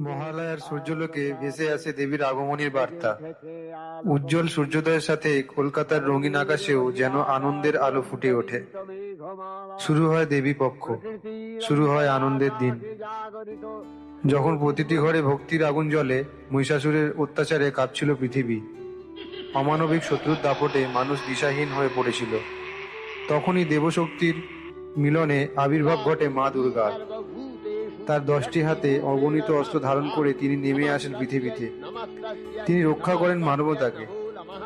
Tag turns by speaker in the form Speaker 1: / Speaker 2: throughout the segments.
Speaker 1: মহালয়ার সূর্যলোকে ভেসে আসে দেবীর আগমনের বার্তা। উজ্জ্বল সূর্যোদয়ের সাথে কলকাতার রঙিন আকাশেও যেন আনন্দের আলো ফুটে ওঠে। শুরু হয় দেবী পক্ষ। শুরু হয় আনন্দের দিন। যখন প্রতিটি ঘরে ভক্তির আগুন জ্বলে মহিষাসুরের অত্যাচারে কাঁপছিল পৃথিবী। অমানবিক শত্রুর দাপটে মানুষ দিশাহীন হয়ে পড়েছিল। তখনই দেবশক্তির মিলনে আবির্ভাব ঘটে মা দুর্গার। তার দশটি হাতে অগণিত অস্ত্র ধারণ করে তিনি নেমে আসেন পৃথিবীতে। তিনি রক্ষা করেন মানবতাকে।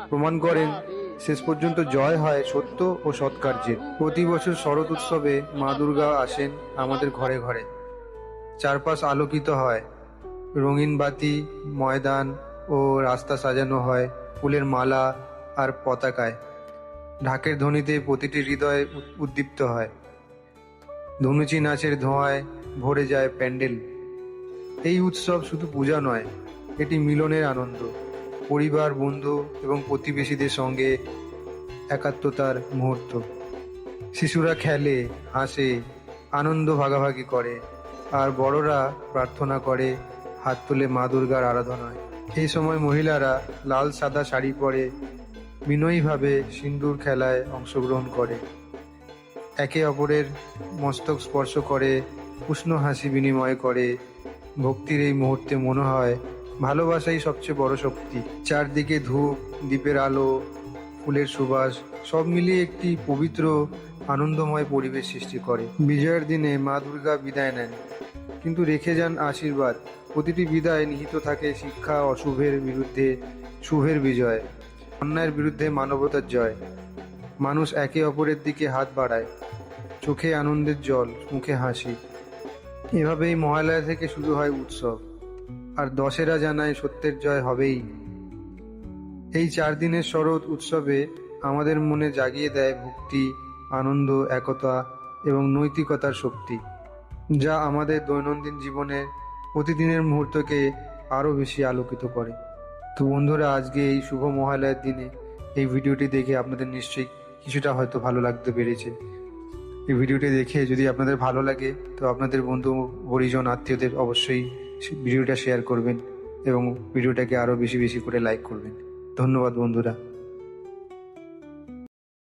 Speaker 1: প্রমাণ করেন, শেষ পর্যন্ত জয় হয় সত্য ও সৎকার্যের। প্রতি বছর শরৎ উৎসবে মা দুর্গা আসেন আমাদের ঘরে ঘরে। চারপাশ আলোকিত হয়। রঙিন বাতি, ময়দান ও রাস্তা সাজানো হয় ফুলের মালা আর পতাকায়। ঢাকের ধ্বনিতে প্রতিটি হৃদয় উদ্দীপ্ত হয়। ধনুচি নাচের ধোঁয়ায় ভরে যায় প্যান্ডেল। এই উৎসব শুধু পূজা নয়, এটি মিলনের আনন্দ। পরিবার, বন্ধু এবং প্রতিবেশীদের সঙ্গে একাত্মতার মুহূর্ত। শিশুরা খেলে, হাসে, আনন্দ ভাগাভাগি করে, আর বড়রা প্রার্থনা করে হাত তুলে মা দুর্গার আরাধনায়। এই সময় মহিলারা লাল, সাদা শাড়ি পরে বিনয়ীভাবে সিন্দুর খেলায় অংশগ্রহণ করে। একে অপরের মস্তক স্পর্শ করে উষ্ণ হাসি বিনিময় করে। ভক্তির এই মুহূর্তে মনে হয় ভালোবাসাই সবচেয়ে বড় শক্তি। চারদিকে ধূপ, দ্বীপের আলো, ফুলের সুবাস, সব মিলিয়ে একটি পবিত্র, আনন্দময় পরিবেশ সৃষ্টি করে। বিজয়ের দিনে মা দুর্গা বিদায় নেন, কিন্তু রেখে যান আশীর্বাদ। প্রতিটি বিদায় নিহিত থাকে শিক্ষা অশুভের বিরুদ্ধে, শুভের বিজয়। অন্যায়ের বিরুদ্ধে মানবতার জয়। মানুষ একে অপরের দিকে হাত বাড়ায়। চোখে আনন্দের জল, মুখে হাসি। এভাবেই মহালয়া থেকে শুরু হয় উৎসব। আর দশেরা জানায় সত্যের জয় হবেই। এই চার দিনের শরৎ উৎসবে আমাদের মনে জাগিয়ে দেয় ভক্তি, আনন্দ, একতা এবং নৈতিকতার শক্তি, যা আমাদের দৈনন্দিন জীবনে প্রতিদিনের মুহূর্তকে আরও বেশি আলোকিত করে। তো বন্ধুরা, আজকে এই শুভ মহালয়ার দিনে এই ভিডিওটি দেখে আপনাদের নিশ্চয়ই কিছুটা হয়তো ভালো লাগতে পেরেছে। এই ভিডিওটি দেখে যদি আপনাদের ভালো লাগে, তো আপনাদের বন্ধু, পরিজন, আত্মীয়দের অবশ্যই ভিডিওটা শেয়ার করবেন এবং ভিডিওটাকে আরও বেশি বেশি করে লাইক করবেন। ধন্যবাদ বন্ধুরা।